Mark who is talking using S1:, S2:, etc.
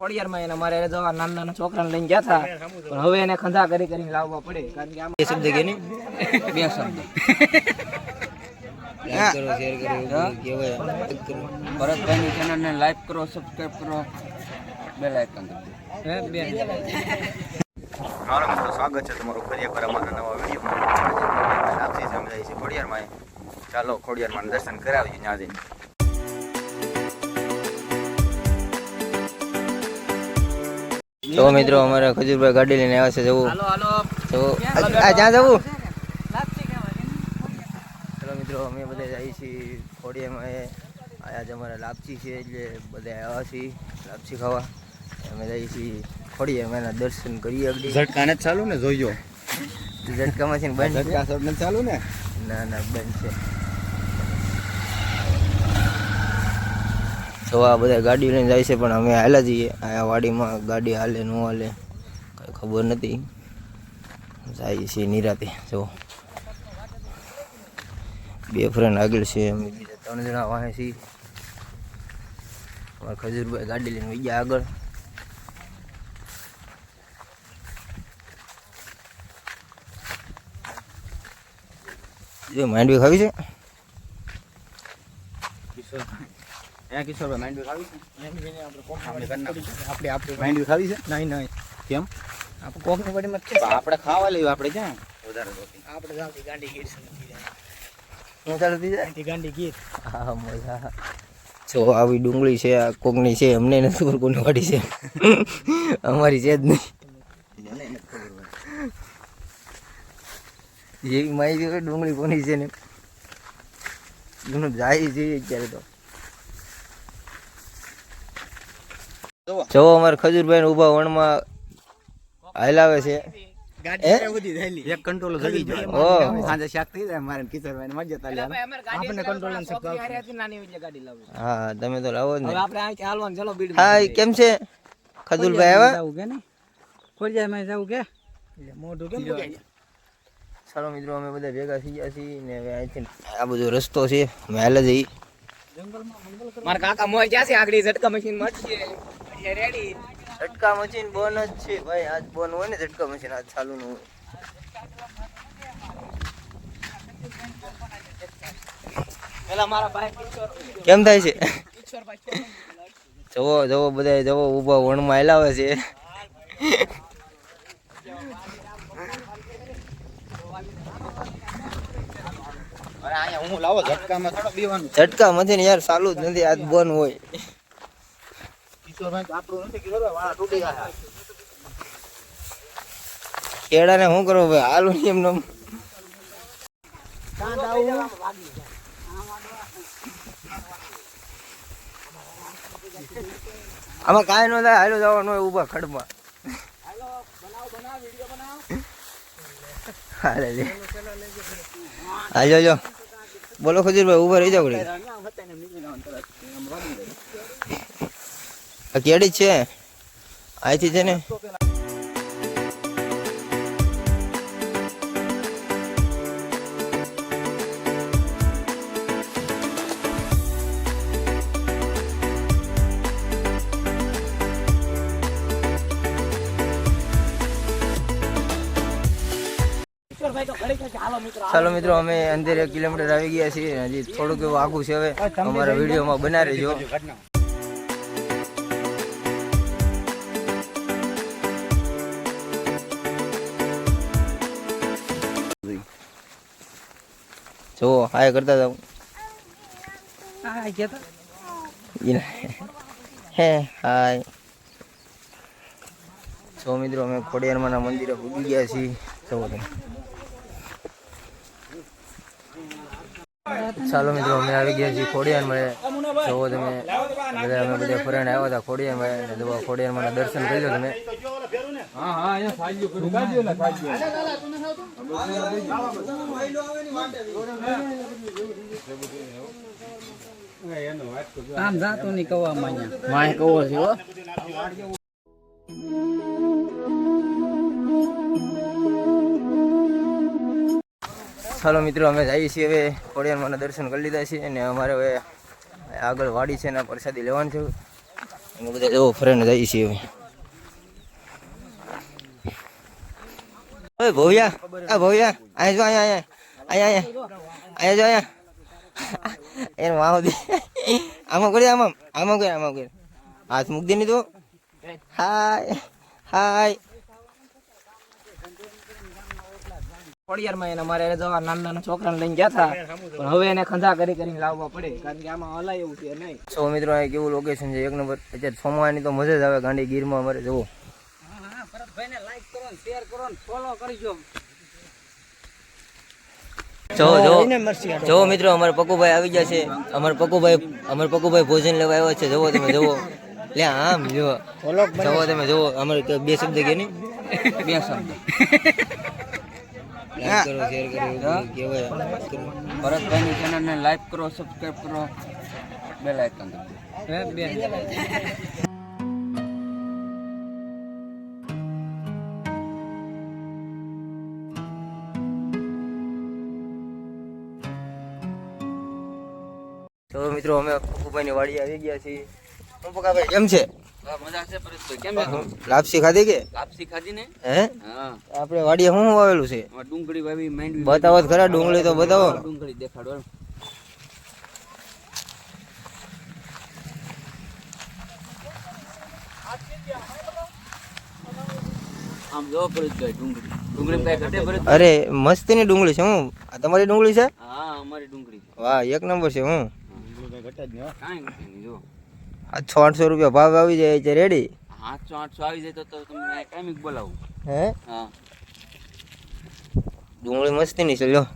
S1: ખોડિયારમાં એને મારે જવા નાના નાના છોકરાને લઈને ગયા હતા પણ હવે એને ખંધા કરી કરીને લાવવા પડે કારણ કે આમાં શબ્દ કે નહીં? બે શબ્દ.
S2: ભરતભાઈની ચેનલને લાઈક કરો. સબસ્ક્રાઇબ કરો બેલ આઇકન
S1: બે
S3: મારો મિત્રો સ્વાગત છે તમારું ફરી એકવાર અમારા નવા વિડીયોમાં. આપસી સમજાય છે ખોડિયારમાં. ચાલો ખોડિયારમાં દર્શન કરાવીએ ત્યાં જઈને તો મિત્રો અમારે ખજૂરભાઈ ગાડી લઈને આવ્યા છે જવું.
S1: હાલો હાલો.
S3: તો આ જ્યાં જવું? ચલો મિત્રો અમે બધા જઈએ છીએ ખોડિયામાં. એ આજે અમારે લાપસી છે એટલે બધા આવ્યા છીએ લાપસી ખાવા. અમે જઈએ છીએ ખોડિયામાં એના દર્શન કરીએ અગડી
S2: ઝટકાને જ ચાલુ ને જોઈજો
S3: ઝટકામાં છે ને બંધ
S2: ઝટકા ચાલુ ને?
S3: ના ના બંધ છે. આ બધા ગાડી લઈને જાય છે, પણ અમે હાલા જઈએ આ વાડીમાં ગાડી હાલે, ન હાલે, કંઈ ખબર નથી. જાય છે નિરાતે, જો. બે ફ્રેન્ડ આગળ છે, અમે બીજા ત્રણ જણા વાહે છીએ. અમારા ખજૂરભાઈ ગાડી લઈને વહી ગયા આગળ. જો, માંડવી ખાવી છે?
S2: એ કિશોરભાઈ માંડવી ખાવી છે? આપણે આપણે માંડવી ખાવી છે?
S1: નહીં નહીં.
S2: કેમ?
S1: આપણે કોકની પડીમાં જ છે.
S2: આપણે ખાવા લેવું આપણે ક્યાં? વધારે
S1: આપણે ગાંડી ગીર
S3: ચાલુ થઈ જાય?
S1: ગાંડી ગીર.
S3: હા મજા. જો આવી ડુંગળી છે આ કોકની છે અમને નથી ખબર કોની વાડી છે. અમારી છે જ નહીં. જેવી માહિતી હોય ડુંગળી કોની છે ને? જાય છે અત્યારે તો. જો અમારે ખજૂરભાઈ ને ઊભા વણમાં હાલાવે છે.
S2: એક કંટ્રોલ જડી જાય
S3: ઓહ.
S2: સાંજે શાક થઈ જાય મારે કિશોરભાઈ મજા તાલી
S1: આપણે કંટ્રોલ નાની હોય ગાડી લાવવી
S3: હા તમે તો લાવો જ
S1: હવે આપણે અહીંથી હાલવાનું ચલો બીડ
S3: હા કેમ છે? ખજૂરભાઈ આવ્યા
S1: જવું કે નહીં? ખોડિયામાં જવું કે? મોઢું કેમ બગાડ્યું?
S3: ચાલો મિત્રો અમે બધા ભેગા થઈ ગયા છીએ ને હવે અહીંથી આ બધો રસ્તો છે. અમે હાલ જઈ
S1: મારા કાકા મોય ક્યાં છે? આગળ ઝટકા મશીન મળશે રેડી
S3: ઝટકા મશીન બોન જ છે. ભાઈ આજ બંધ હોય ને ઝટકા મશીન આજ ચાલુ નું હોય.
S1: પેલા મારા ભાઈ
S3: કેમ થાય છે? જવો જવો બધા જવો ઊભા વણમાં હાલાવે છે.
S2: અરે અહીંયા હું લાવો ઝટકામાં થોડો બીવાનું
S3: ઝટકા મશીન યાર ચાલુ જ નથી આજ બંધ હોય.
S2: ગયા
S3: કેળાને શું કરો ભાઈ હાલું એમ એમ. આમાં કાંઈ ન થાય, હાલો જવાનું હોય ઊભા ખડમાં હાલે જો બોલો ખજૂરભાઈ ઊભા રહી જાવ. આ કેડી છે? અહીંથી છે ને? ચાલો મિત્રો, અમે અંદર એક કિલોમીટર આવી ગયા છીએ. હજી થોડુંક એવું આઘું છે હવે. અમારા વિડીયોમાં બનાવી રહેજો જો હાય કરતા જાઉં.
S1: હાય ગયા
S3: હે હાય. જો મિત્રો અમે ખોડિયારમાંના મંદિરે પૂજી ગયા છીએ. જવો તમે. ચાલો મિત્રો અમે આવી ગયા છીએ ખોડિયારમાં જવો તમે. બધા અમે બધા ફરાણ આવ્યા હતા ખોડિયારમાં અને ખોડિયાર ખોડિયારમાં દર્શન કરી લો તમે.
S1: આમ જાતો ની કવા માયા
S2: માય કવો છે હો.
S3: ચાલો મિત્રો અમે જઈએ છીએ હવે ખોડિયારમાંના દર્શન કરી લીધા છીએ અને અમારે હવે આગળ વાડી છે એના પ્રસાદી લેવાનું છે. અમે બધા જવો ફ્રેન્ડ જઈએ છીએ હવે. ઓય ભવ્યા. આ ભવ્યા. અહીંયા જો અહીંયા અહીંયા અહીંયા અહીંયા જો અહીંયા એનું વાવ દે. આમાં કરી આમાં. આમાં કરી આમાં કરી હાથ મૂક દે નહીં તો. હાય હાય.
S1: ખોડિયારમાં એને મારે જવા નાના નાના છોકરાને લઈને ગયા હતા પણ હવે એને ખંધા કરી કરીને લાવવા પડે. કારણ કે આમાં હલાય એવું છે નહીં.
S3: સો મિત્રો આ કેવું લોકેશન છે એક નંબર. અત્યારે સોમવાની તો મજા જ આવે ગાંડી ગીરમાં અમારે જવો. જો. જો જો મિત્રો અમારે પકુભાઈ આવી ગયા છે. અમારે પકુભાઈ અમારે પકુભાઈ ભોજન લેવા આવ્યા છે. જવો તમે જવો લે આમ જુઓ જવો તમે જુઓ. અમારે બે શબ્દ કે નહીં?
S1: બે શબ્દ.
S3: લાઈક કરો શેર કરો એવું બધું કહેવાય.
S4: ભરતભાઈની ચેનલને લાઈક કરો સબસ્ક્રાઈબ કરો. બેલ આઇકન
S1: બે.
S3: તો મિત્રો અમે પકુભાઈની વાડી આવી ગયા છીએ. શું પકાભાઈ કેમ છે? લાપસી ખાધી કે?
S4: લાપસી ખાધી ને?
S3: હે? આપણે વાડીએ શું વાવેલું છે?
S4: ડુંગળી વાવી માંડવી
S3: બતાવો ખરા ડુંગળી તો બતાવો.
S4: ડુંગળી દેખાડો અરે મસ્તી ની ડુંગળી.
S3: છે હું. તમારી ડુંગળી છે?
S4: હા અમારી ડુંગળી છે.
S3: વાહ એક નંબર છે હું. આઠસો આઠસો રૂપિયા ભાવ આવી જાય છે રેડી
S4: આઠસો આઠસો આવી જાય તો તો તમને ટાઈમિંગ બોલાવું.
S3: હે?
S4: હા.
S3: ડુંગળી મસ્તીની છે લ્યો.